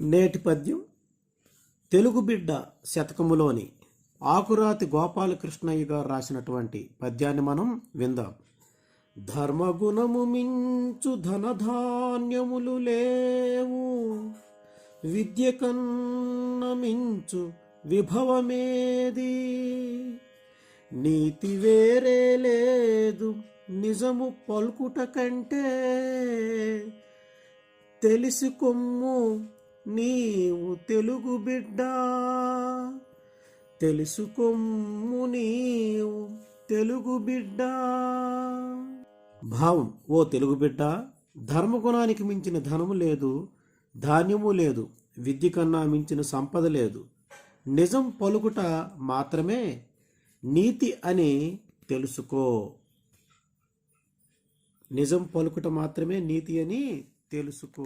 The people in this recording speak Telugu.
నేటి పద్యం తెలుగు బిడ్డ శతకములోని ఆకురాతి గోపాలకృష్ణయ్య గారు రాసినటువంటి పద్యాన్ని మనం విందాం. ధర్మగుణము మించు ధనధాన్యములు లేవు విద్య కన్న మించు విభవమేది నీతి వేరే లేదు నిజము పలుకుట కంటే తెలిసి కొమ్ము నీవు తెలుగు బిడ్డ. తెలుసుకొమ్ము నీవు తెలుగు బిడ్డ. భావం ఓ తెలుగు బిడ్డ ధర్మగుణానికి మించిన ధనము లేదు ధాన్యము లేదు విద్య కన్నా మించిన సంపద లేదు. నిజం పలుకుట మాత్రమే నీతి అని తెలుసుకో. నిజం పలుకుట మాత్రమే నీతి అని తెలుసుకో.